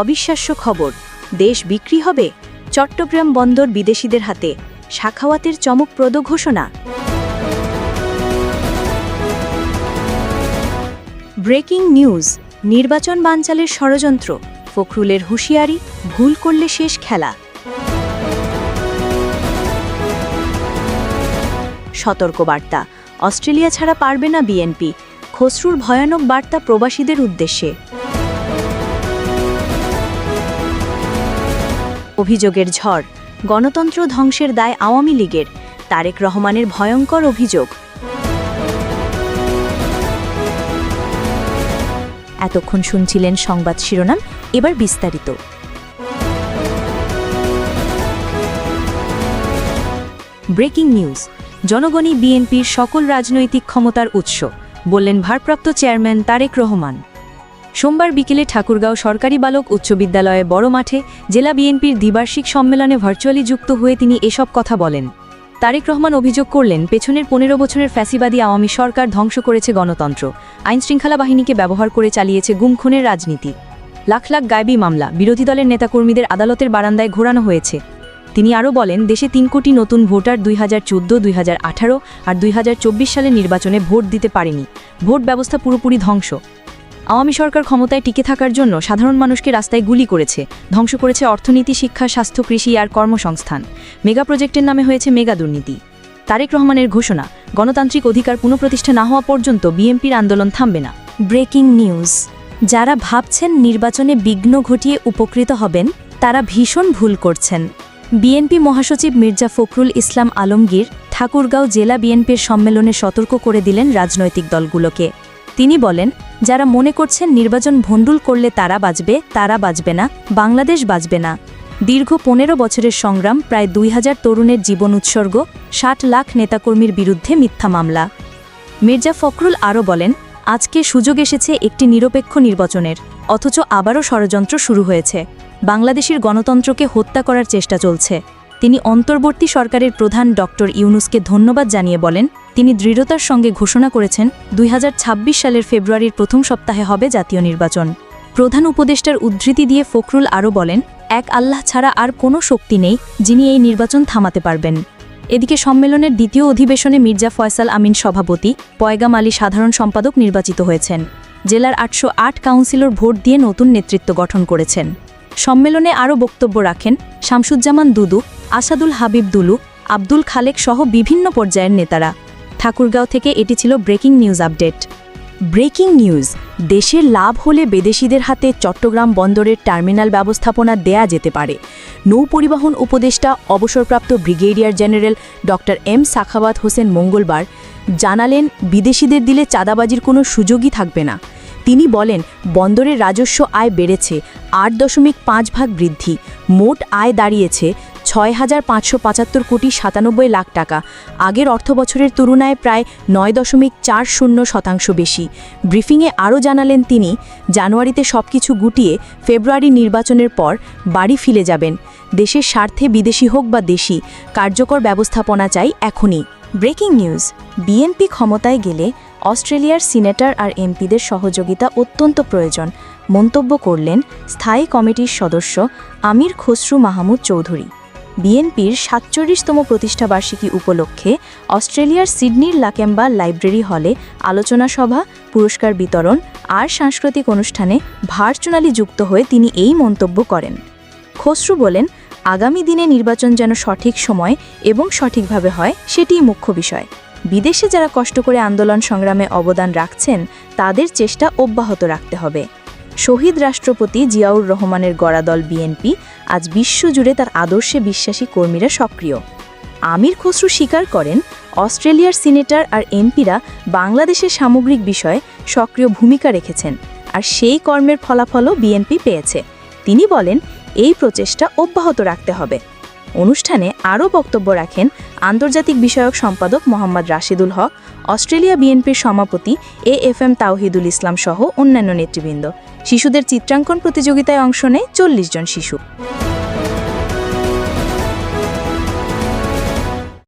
অবিশ্বাস্য খবর, দেশ বিক্রি হবে? চট্টগ্রাম বন্দর বিদেশিদের হাতে, শাখাওয়াতের চমকপ্রদ ঘোষণা। ব্রেকিং নিউজ, নির্বাচন বানচালের ষড়যন্ত্র, ফখরুলের হুঁশিয়ারি, ভুল করলে শেষ খেলা। সতর্কবার্তা, অস্ট্রেলিয়া ছাড়া পারবে না বিএনপি, খসরুর ভয়ানক বার্তা প্রবাসীদের উদ্দেশ্যে। অভিযোগের ঝড়। গণতন্ত্র ধ্বংসের দায় আওয়ামী লীগের। তারেক রহমানের ভয়ঙ্কর অভিযোগ। এতক্ষণ শুনছিলেন সংবাদ শিরোনাম, এবার বিস্তারিত। Breaking news. জনগণই বিএনপির সকল রাজনৈতিক ক্ষমতার উৎস, বললেন ভারপ্রাপ্ত চেয়ারম্যান তারেক রহমান। সোমবার বিকেলে ঠাকুরগাঁও সরকারি বালক উচ্চ বিদ্যালয়ে বড় মাঠে জেলা বিএনপির দ্বিবার্ষিক সম্মেলনে ভার্চুয়ালি যুক্ত হয়ে তিনি এসব কথা বলেন। তারেক রহমান অভিযোগ করলেন, পেছনের পনেরো বছরের ফ্যাসিবাদী আওয়ামী সরকার ধ্বংস করেছে গণতন্ত্র, আইনশৃঙ্খলা বাহিনীকে ব্যবহার করে চালিয়েছে গুমখুনের রাজনীতি। লাখ লাখ গায়বী মামলা, বিরোধী দলের নেতাকর্মীদের আদালতের বারান্দায় ঘোরানো হয়েছে। তিনি আরও বলেন, দেশে তিন কোটি নতুন ভোটার দুই হাজার চোদ্দ, দুই হাজার আঠারো আর দুই হাজার চব্বিশ সালের নির্বাচনে ভোট দিতে পারেনি। ভোট ব্যবস্থা পুরোপুরি ধ্বংস। আওয়ামী সরকার ক্ষমতায় টিকে থাকার জন্য সাধারণ মানুষকে রাস্তায় গুলি করেছে, ধ্বংস করেছে অর্থনীতি, শিক্ষা, স্বাস্থ্য, কৃষি আর কর্মসংস্থান। মেগা প্রজেক্টের নামে হয়েছে মেগা দুর্নীতি। তারেক রহমানের ঘোষণা, গণতান্ত্রিক অধিকার পুনঃপ্রতিষ্ঠা না হওয়া পর্যন্ত বিএনপির আন্দোলন থামবে না। Breaking news. যারা ভাবছেন নির্বাচনে বিঘ্ন ঘটিয়ে উপকৃত হবেন, তারা ভীষণ ভুল করছেন। বিএনপি মহাসচিব মির্জা ফখরুল ইসলাম আলমগীর ঠাকুরগাঁও জেলা বিএনপির সম্মেলনে সতর্ক করে দিলেন রাজনৈতিক দলগুলোকে। তিনি বলেন যারা মনে করছেন নির্বাচন ভণ্ডুল করলে তারা বাঁচবে তারা বাঁচবে না, বাংলাদেশ বাঁচবে না। দীর্ঘ পনেরো বছরের সংগ্রাম, প্রায় দুই হাজার তরুণের জীবন উৎসর্গ, ষাট লাখ নেতাকর্মীর বিরুদ্ধে মিথ্যা মামলা। মির্জা ফখরুল আরও বলেন, আজকে সুযোগ এসেছে একটি নিরপেক্ষ নির্বাচনের, অথচ আবারও ষড়যন্ত্র শুরু হয়েছে। বাংলাদেশের গণতন্ত্রকে হত্যা করার চেষ্টা চলছে। তিনি অন্তর্বর্তী সরকারের প্রধান ডক্টর ইউনুসকে ধন্যবাদ জানিয়ে বলেন, তিনি দৃঢ়তার সঙ্গে ঘোষণা করেছেন, দুই হাজার ছাব্বিশ সালের ফেব্রুয়ারির প্রথম সপ্তাহে হবে জাতীয় নির্বাচন। প্রধান উপদেষ্টার উদ্ধৃতি দিয়ে ফখরুল আরও বলেন, এক আল্লাহ ছাড়া আর কোনো শক্তি নেই যিনি এই নির্বাচন থামাতে পারবেন। এদিকে সম্মেলনের দ্বিতীয় অধিবেশনে মির্জা ফয়সাল আমিন সভাপতি পয়গাম আলী সাধারণ সম্পাদক নির্বাচিত হয়েছেন। জেলার আটশো আট কাউন্সিলর ভোট দিয়ে নতুন নেতৃত্ব গঠন করেছেন। সম্মেলনে আরও বক্তব্য রাখেন শামসুজ্জামান দুদু আসাদুল হাবিব দুলু, আব্দুল খালেক সহ বিভিন্ন পর্যায়ের নেতারা। ঠাকুরগাঁও থেকে এটি ছিল breaking news update. Breaking news, দেশের লাভ হলে বিদেশিদের হাতে চট্টগ্রাম বন্দরের টার্মিনাল ব্যবস্থাপনা দেয়া যেতে পারে। নৌ পরিবহন উপদেষ্টা, অবসরপ্রাপ্ত brigadier general doctor M Sakhawat Hossain মঙ্গলবার জানালেন, বিদেশিদের দিলে চাঁদাবাজির কোনো সুযোগই থাকবে না। তিনি বলেন, বন্দরের রাজস্ব আয় বেড়েছে, আট দশমিক পাঁচ ভাগ বৃদ্ধি, মোট আয় দাঁড়িয়েছে ছয় হাজার পাঁচশো পঁচাত্তর কোটি সাতানব্বই লাখ টাকা। আগের অর্থবছরের তুলনায় প্রায় নয় দশমিক চার শূন্য শতাংশ বেশি। ব্রিফিংয়ে আরও জানালেন তিনি, জানুয়ারিতে সবকিছু গুটিয়ে ফেব্রুয়ারি নির্বাচনের পর বাড়ি ফিরে যাবেন। দেশের স্বার্থে বিদেশি হোক বা দেশি, কার্যকর ব্যবস্থাপনা চাই এখনই। ব্রেকিং নিউজ, বিএনপি ক্ষমতায় গেলে অস্ট্রেলিয়ার সিনেটর আর এমপিদের সহযোগিতা অত্যন্ত প্রয়োজন, মন্তব্য করলেন স্থায়ী কমিটির সদস্য আমির খসরু মাহমুদ চৌধুরী। বিএনপির সাতচল্লিশতম প্রতিষ্ঠাবার্ষিকী উপলক্ষে অস্ট্রেলিয়ার সিডনির লাকেম্বা লাইব্রেরি হলে আলোচনা সভা, পুরস্কার বিতরণ আর সাংস্কৃতিক অনুষ্ঠানে ভার্চুয়ালি যুক্ত হয়ে তিনি এই মন্তব্য করেন। খসরু বলেন, আগামী দিনে নির্বাচন যেন সঠিক সময় এবং সঠিকভাবে হয়, সেটিই মুখ্য বিষয়। বিদেশে যারা কষ্ট করে আন্দোলন সংগ্রামে অবদান রাখছেন, তাদের চেষ্টা অব্যাহত রাখতে হবে। শহীদ রাষ্ট্রপতি জিয়াউর রহমানের গড়া দল বিএনপি আজ বিশ্বজুড়ে তার আদর্শে বিশ্বাসী কর্মীরা সক্রিয়। আমির খসরু স্বীকার করেন, অস্ট্রেলিয়ার সিনেটর আর এমপিরা বাংলাদেশের সামগ্রিক বিষয়ে সক্রিয় ভূমিকা রেখেছেন আর সেই কর্মের ফলাফলও বিএনপি পেয়েছে। তিনি বলেন, এই প্রচেষ্টা অব্যাহত রাখতে হবে। অনুষ্ঠানে আরও বক্তব্য রাখেন আন্তর্জাতিক বিষয়ক সম্পাদক মোহাম্মদ রাশিদুল হক, অস্ট্রেলিয়া বিএনপির সভাপতি এ এফ এম তাওহিদুল ইসলাম সহ অন্যান্য নেতৃবৃন্দ। শিশুদের চিত্রাঙ্কন প্রতিযোগিতায় অংশ নেয় চল্লিশ জন শিশু।